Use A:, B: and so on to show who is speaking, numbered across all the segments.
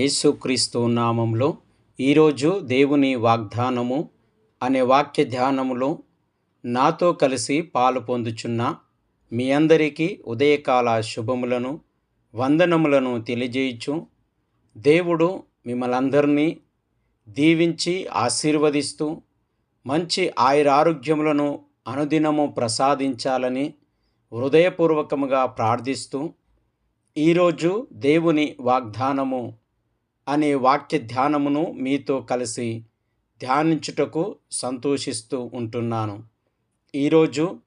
A: యేసుక్రీస్తు నామంలో ఈరోజు దేవుని వాగ్దానము అనే వాక్య ధ్యానములో నాతో కలిసి పాలు పొందుచున్న మీ అందరికీ ఉదయకాల శుభములను వందనములను తెలియజేయచ్చు దేవుడు మిమ్మలందరినీ దీవించి ఆశీర్వదిస్తూ మంచి ఆయురారోగ్యములను అనుదినము ప్రసాదించాలని హృదయపూర్వకముగా ప్రార్థిస్తూ ఈరోజు దేవుని వాగ్దానము అనే వాక్య ధ్యానమును మీతో కలిసి ధ్యానించుటకు సంతోషిస్తూ ఉంటున్నాను. ఈరోజు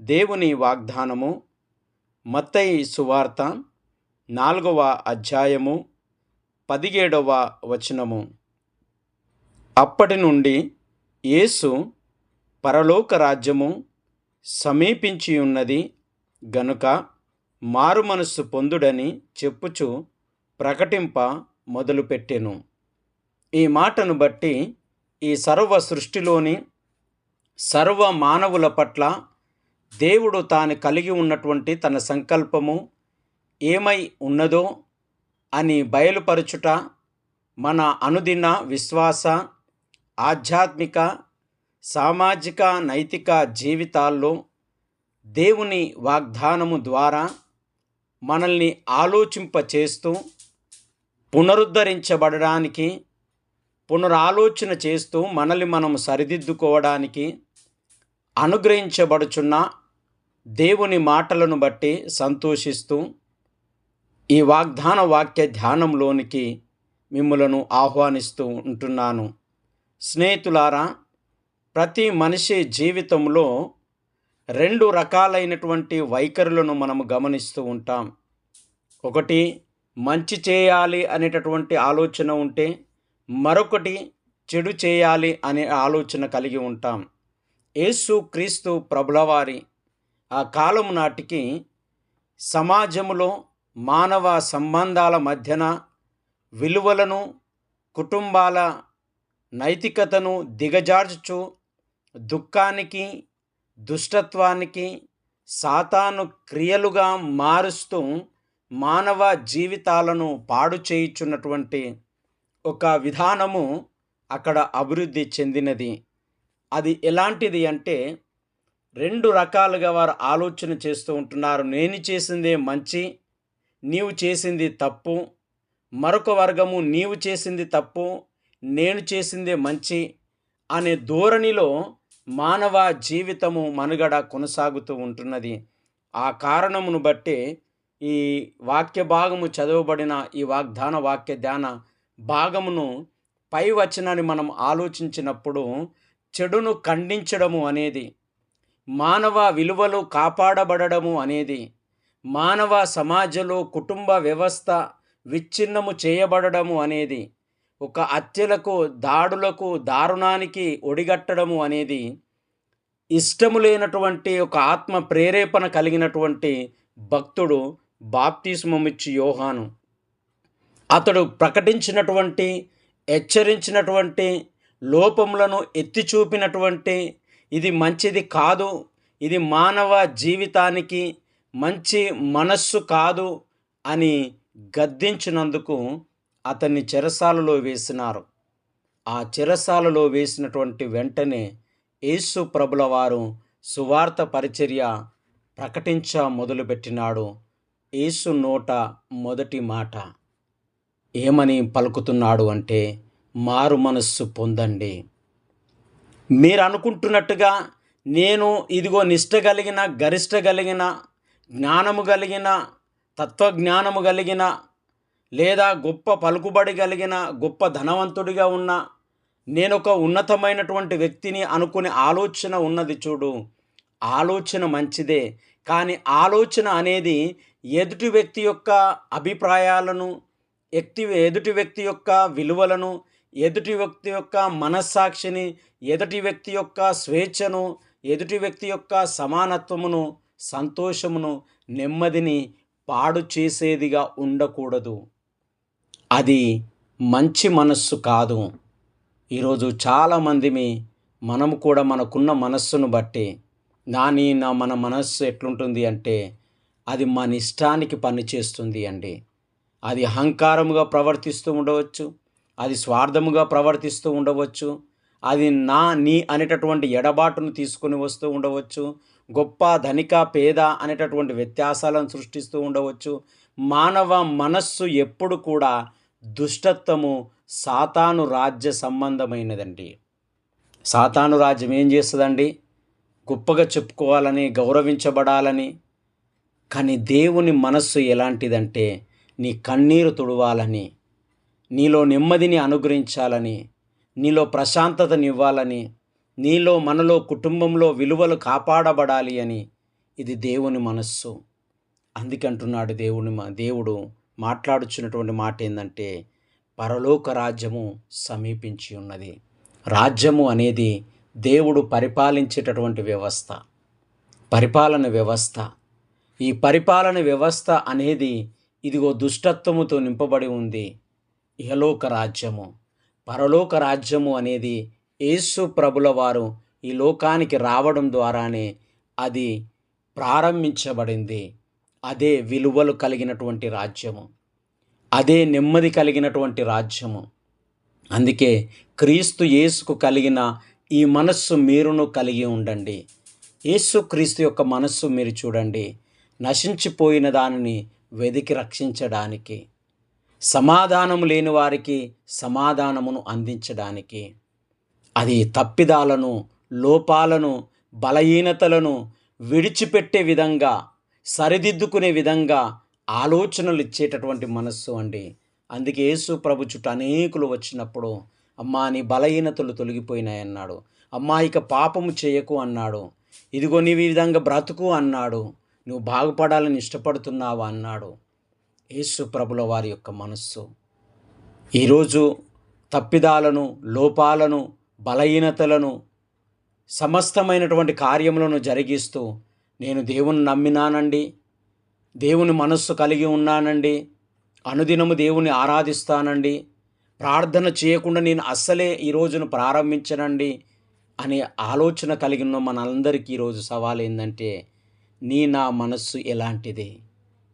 A: దేవుని వాగ్దానము మత్తయి సువార్త నాలుగవ అధ్యాయము పదిహేడవ వచనము. అప్పటి నుండి యేసు పరలోక రాజ్యము సమీపించి ఉన్నది గనుక మారు మనస్సు పొందుడని చెప్పుచు ప్రకటింప మొదలుపెట్టెను. ఈ మాటను బట్టి ఈ సర్వ సృష్టిలోని సర్వ మానవుల పట్ల దేవుడు తాను కలిగి ఉన్నటువంటి తన సంకల్పము ఏమై ఉన్నదో అని బయలుపరచుట మన అనుదిన విశ్వాస ఆధ్యాత్మిక సామాజిక నైతిక జీవితాల్లో దేవుని వాగ్దానము ద్వారా మనల్ని ఆలోచింపచేస్తూ పునరుద్ధరించబడడానికి పునరాలోచన చేస్తూ మనల్ని మనం సరిదిద్దుకోవడానికి అనుగ్రహించబడుచున్న దేవుని మాటలను బట్టి సంతోషిస్తూ ఈ వాగ్దాన వాక్య ధ్యానంలోనికి మిమ్మలను ఆహ్వానిస్తూ ఉంటున్నాను. స్నేహితులారా ప్రతి మనిషి జీవితంలో రెండు రకాలైనటువంటి వైఖరులను మనము గమనిస్తూ ఉంటాం. ఒకటి మంచి చేయాలి అనేటటువంటి ఆలోచన ఉంటే మరొకటి చెడు చేయాలి అనే ఆలోచన కలిగి ఉంటాం. యేసు క్రీస్తు ప్రభులవారి ఆ కాలం నాటికి సమాజంలో మానవ సంబంధాల మధ్యన విలువలను కుటుంబాల నైతికతను దిగజార్చుచు దుఃఖానికి దుష్టత్వానికి సాతాను క్రియలుగా మారుస్తూ మానవ జీవితాలను పాడు చేయుచున్నటువంటి ఒక విధానము అక్కడ అభివృద్ధి చెందినది. అది ఎలాంటిది అంటే రెండు రకాలుగా వారు ఆలోచన చేస్తూ ఉంటున్నారు. నేను చేసిందే మంచి నీవు చేసింది తప్పు. మరొక వర్గము నీవు చేసింది తప్పు నేను చేసిందే మంచి అనే ధోరణిలో మానవ జీవితము మనుగడ కొనసాగుతూ ఉంటున్నది. ఆ కారణమును బట్టి ఈ వాక్య భాగము చదవబడిన ఈ వాగ్దాన వాక్య ధ్యాన భాగమును పై వచనాన్ని మనం ఆలోచించినప్పుడు చెడును ఖండించడము అనేది మానవ విలువలు కాపాడబడము అనేది మానవ సమాజంలో కుటుంబ వ్యవస్థ విచ్ఛిన్నము చేయబడము అనేది ఒక హత్యలకు దాడులకు దారుణానికి ఒడిగట్టడము అనేది ఇష్టము లేనటువంటి ఒక ఆత్మ ప్రేరేపణ కలిగినటువంటి భక్తుడు బాప్తిస్మమిచ్చి యోహాను. అతడు ప్రకటించినటువంటి హెచ్చరించినటువంటి లోపములను ఎత్తి చూపినటువంటి ఇది మంచిది కాదు ఇది మానవ జీవితానికి మంచి మనస్సు కాదు అని గద్దించినందుకు అతన్ని చెరసాలలో వేసినారు. ఆ చెరసాలలో వేసినటువంటి వెంటనే యేసు ప్రభుల వారు సువార్త పరిచర్య ప్రకటించ మొదలుపెట్టినాడు. యేసు నోట మొదటి మాట ఏమని పలుకుతున్నాడు అంటే మారు మనస్సు పొందండి. మీరు అనుకుంటున్నట్టుగా నేను ఇదిగో నిష్ట కలిగిన గరిష్ట కలిగిన జ్ఞానము కలిగిన తత్వజ్ఞానము కలిగిన లేదా గొప్ప పలుకుబడి కలిగిన గొప్ప ధనవంతుడిగా ఉన్న నేను ఒక ఉన్నతమైనటువంటి వ్యక్తిని అనుకునే ఆలోచన ఉన్నది చూడు. ఆలోచన మంచిదే కానీ ఆలోచన అనేది ఎదుటి వ్యక్తి యొక్క అభిప్రాయాలను వ్యక్తి ఎదుటి వ్యక్తి యొక్క విలువలను ఎదుటి వ్యక్తి యొక్క మనస్సాక్షిని ఎదుటి వ్యక్తి యొక్క స్వేచ్ఛను ఎదుటి వ్యక్తి యొక్క సమానత్వమును సంతోషమును నెమ్మదిని పాడు చేసేదిగా ఉండకూడదు. అది మంచి మనస్సు కాదు. ఈరోజు చాలామంది మనము కూడా మనకున్న మనస్సును బట్టి నాని నా మన మనస్సు ఎట్లుంటుంది అంటే అది మన ఇష్టానికి పనిచేస్తుంది అండి. అది అహంకారముగా ప్రవర్తిస్తూ ఉండవచ్చు అది స్వార్థముగా ప్రవర్తిస్తూ ఉండవచ్చు అది నా నీ అనేటటువంటి ఎడబాటును తీసుకొని వస్తూ ఉండవచ్చు గొప్ప ధనిక పేద అనేటటువంటి వ్యత్యాసాలను సృష్టిస్తూ ఉండవచ్చు మానవ మనస్సు ఎప్పుడు కూడా దుష్టత్వము సాతాను రాజ్య సంబంధమైనదండి. సాతాను రాజ్యం ఏం చేస్తుందండి? గొప్పగా చెప్పుకోవాలని గౌరవించబడాలని కానీ దేవుని మనస్సు ఎలాంటిదంటే నీ కన్నీరు తుడవాలని నీలో నెమ్మదిని అనుగ్రహించాలని నీలో ప్రశాంతతనివ్వాలని నీలో మనలో కుటుంబంలో విలువలు కాపాడబడాలి అని ఇది దేవుని మనస్సు. అందుకంటున్నాడు దేవుని దేవుడు మాట్లాడుచున్నటువంటి మాట ఏంటంటే పరలోక రాజ్యము సమీపించి ఉన్నది. రాజ్యము అనేది దేవుడు పరిపాలించేటటువంటి వ్యవస్థ. పరిపాలన వ్యవస్థ. ఈ పరిపాలన వ్యవస్థ అనేది ఇదిగో దుష్టత్వముతో నింపబడి ఉంది. ఇహలోక రాజ్యము. పరలోక రాజ్యము అనేది యేసు ప్రభుల వారు ఈ లోకానికి రావడం ద్వారానే అది ప్రారంభించబడింది. అదే విలువలు కలిగినటువంటి రాజ్యము. అదే నెమ్మది కలిగినటువంటి రాజ్యము. అందుకే క్రీస్తు యేసుకు కలిగిన ఈ మనస్సు మీరును కలిగి ఉండండి. యేసు క్రీస్తు యొక్క మనస్సు మీరు చూడండి. నశించిపోయిన దానిని వెదికి రక్షించడానికి సమాధానము లేని వారికి సమాధానమును అందించడానికి. అది తప్పిదాలను లోపాలను బలహీనతలను విడిచిపెట్టే విధంగా సరిదిద్దుకునే విధంగా ఆలోచనలు ఇచ్చేటటువంటి మనస్సు అండి. అందుకే యేసు ప్రభు చుట్టూ అనేకులు వచ్చినప్పుడు అమ్మా నీ బలహీనతలు తొలగిపోయినాయన్నాడు అమ్మా ఇక పాపము చేయకు అన్నాడు. ఇదిగో నీ విధంగా బ్రతుకు అన్నాడు. నువ్వు బాగుపడాలని ఇష్టపడుతున్నావా అన్నాడు. యేసు ప్రభుల వారి యొక్క మనస్సు. ఈరోజు తప్పిదాలను లోపాలను బలహీనతలను సమస్తమైనటువంటి కార్యములను జరిగిస్తూ నేను దేవుని నమ్మినానండి. దేవుని మనస్సు కలిగి ఉన్నానండి. అనుదినము దేవుని ఆరాధిస్తానండి. ప్రార్థన చేయకుండా నేను అస్సలే ఈ రోజును ప్రారంభించనండి అనే ఆలోచన కలిగిన మనందరికీ ఈరోజు సవాల్ ఏంటంటే నీ నా మనస్సు ఎలాంటిది?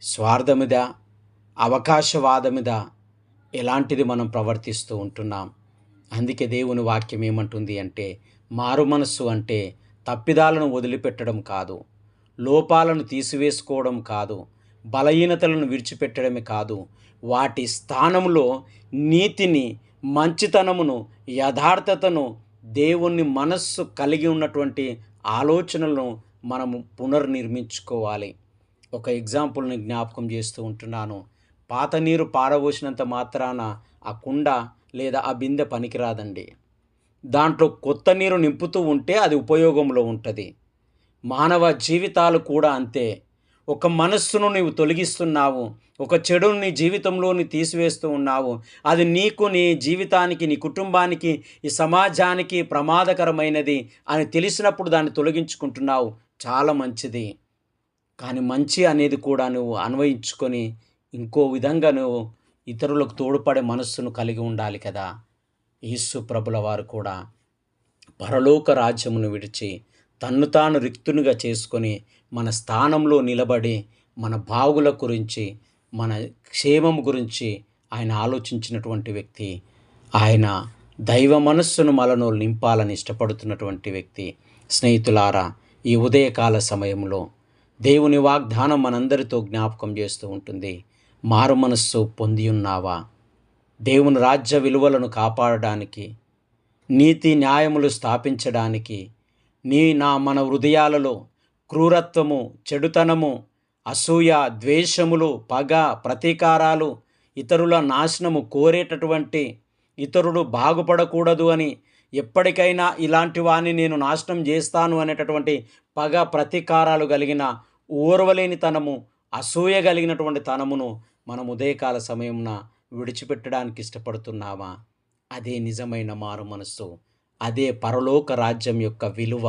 A: స్వార్థమిదా? అవకాశవాదమిదా? ఎలాంటిది మనం ప్రవర్తిస్తూ ఉంటున్నాం? అందుకే దేవుని వాక్యం ఏమంటుంది అంటే మారు మనస్సు అంటే తప్పిదాలను వదిలిపెట్టడం కాదు లోపాలను తీసివేసుకోవడం కాదు బలహీనతలను విడిచిపెట్టడమే కాదు వాటి స్థానంలో నీతిని మంచితనమును యథార్థతను దేవుని మనస్సు కలిగి ఉన్నటువంటి ఆలోచనలను మనము పునర్నిర్మించుకోవాలి. ఒక ఎగ్జాంపుల్ని జ్ఞాపకం చేస్తూ ఉంటున్నాను. పాత నీరు పారబోసినంత మాత్రాన ఆ కుండ లేదా ఆ బిందె పనికిరాదండి. దాంట్లో కొత్త నీరు నింపుతూ ఉంటే అది ఉపయోగంలో ఉంటుంది. మానవ జీవితాలు కూడా అంతే. ఒక మనస్సును నీవు తొలగిస్తున్నావు ఒక చెడును నీ జీవితంలోని తీసివేస్తూ ఉన్నావు అది నీకు నీ జీవితానికి నీ కుటుంబానికి ఈ సమాజానికి ప్రమాదకరమైనది అని తెలిసినప్పుడు దాన్ని తొలగించుకుంటున్నావు. చాలా మంచిది. కానీ మంచి అనేది కూడా నువ్వు అన్వయించుకొని ఇంకో విధంగా నువ్వు ఇతరులకు తోడ్పడే మనస్సును కలిగి ఉండాలి కదా. యేసు ప్రభుల వారు కూడా పరలోక రాజ్యమును విడిచి తన్ను తాను రిక్తునిగా చేసుకొని మన స్థానంలో నిలబడి మన బాగుల గురించి మన క్షేమం గురించి ఆయన ఆలోచించినటువంటి వ్యక్తి ఆయన దైవ మనస్సును మనలో నింపాలని ఇష్టపడుతున్నటువంటి వ్యక్తి స్నేహితులారా ఈ ఉదయకాల సమయంలో దేవుని వాగ్దానం మనందరితో జ్ఞాపకం చేస్తూ ఉంటుంది. మారు మనస్సు పొంది ఉన్నావా? దేవుని రాజ్య విలువలను కాపాడడానికి నీతి న్యాయములు స్థాపించడానికి నీ నా మన హృదయాలలో క్రూరత్వము చెడుతనము అసూయ ద్వేషములు పగ ప్రతీకారాలు ఇతరుల నాశనము కోరేటటువంటి ఇతరుడు బాగుపడకూడదు అని ఎప్పటికైనా ఇలాంటి వాణ్ణి నేను నాశనం చేస్తాను అనేటటువంటి పగ ప్రతీకారాలు కలిగిన ఓర్వలేని తనము అసూయ కలిగినటువంటి తనమును మనం ఉదయకాల సమయమున విడిచిపెట్టడానికి ఇష్టపడుతున్నామా? అదే నిజమైన మారు మనస్సు అదే పరలోక రాజ్యం యొక్క విలువ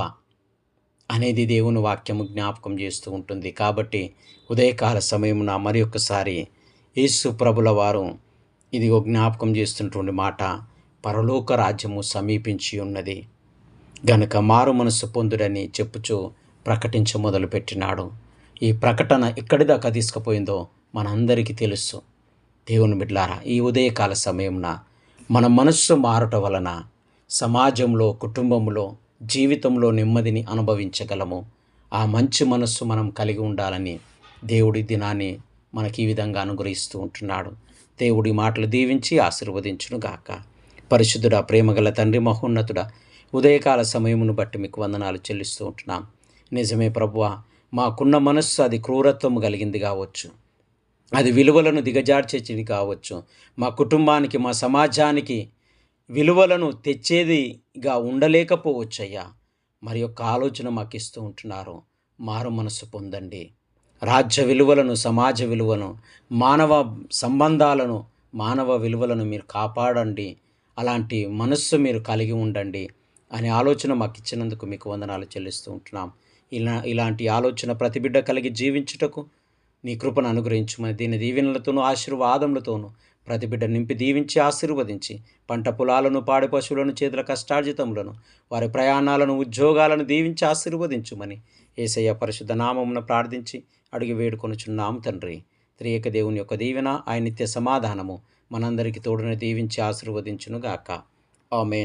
A: అనేది దేవుని వాక్యము జ్ఞాపకం చేస్తూ ఉంటుంది. కాబట్టి ఉదయకాల సమయమున మరి ఒక్కసారి యేసు ప్రభుల వారు ఇదిగో జ్ఞాపకం చేస్తున్నటువంటి మాట పరలోక రాజ్యము సమీపించి ఉన్నది. గనుక మారు మనస్సు పొందుడని చెప్పుచూ ప్రకటించ మొదలుపెట్టినాడు. ఈ ప్రకటన ఎక్కడి దాకా తీసుకుపోయిందో మనందరికీ తెలుసు. దేవుని బిడ్లారా ఈ ఉదయకాల సమయంన మన మనస్సు మారట వలన సమాజంలో కుటుంబంలో జీవితంలో నెమ్మదిని అనుభవించగలము. ఆ మంచి మనస్సు మనం కలిగి ఉండాలని దేవుడి దినాన్ని మనకి ఈ విధంగా అనుగ్రహిస్తూ ఉంటున్నాడు. దేవుడి మాటలు దీవించి ఆశీర్వదించును గాక పరిశుద్ధుడ ప్రేమగల తండ్రి మహోన్నతుడ ఉదయకాల సమయమును బట్టి మీకు వందనాలు చెల్లిస్తూ ఉంటున్నాం. నిజమే ప్రభువ మాకున్న మనస్సు అది క్రూరత్వం కలిగింది కావచ్చు. అది విలువలను దిగజార్చేది కావచ్చు. మా కుటుంబానికి మా సమాజానికి విలువలను తెచ్చేదిగా ఉండలేకపోవచ్చయ్యా. మరి యొక్క ఆలోచన మాకు ఇస్తూ ఉంటున్నారు. మారు మనసు పొందండి. రాజ్య విలువలను సమాజ విలువను మానవ సంబంధాలను మానవ విలువలను మీరు కాపాడండి. అలాంటి మనస్సు మీరు కలిగి ఉండండి అనే ఆలోచన మాకు ఇచ్చినందుకు మీకు వందనాలు చెల్లిస్తూ ఉంటున్నాం. ఇలా ఇలాంటి ఆలోచన ప్రతి బిడ్డ కలిగి జీవించుటకు నీ కృపను అనుగ్రహించుమని దీని దీవెనలతోనూ ఆశీర్వాదములతోనూ ప్రతి బిడ్డ నింపి దీవించి ఆశీర్వదించి పంట పొలాలను పాడి పశువులను చేతుల కష్టార్జితములను వారి ప్రయాణాలను ఉద్యోగాలను దీవించి ఆశీర్వదించుమని ఏసయ్య పరిశుద్ధ నామమున ప్రార్థించి అడిగి వేడుకొనుచున్నాం తండ్రి. త్రియక దేవుని యొక్క దీవెన ఆయన నిత్య సమాధానము. మనందరికీ తోడుని దీవించి ఆశీర్వదించునుగాక. ఆమె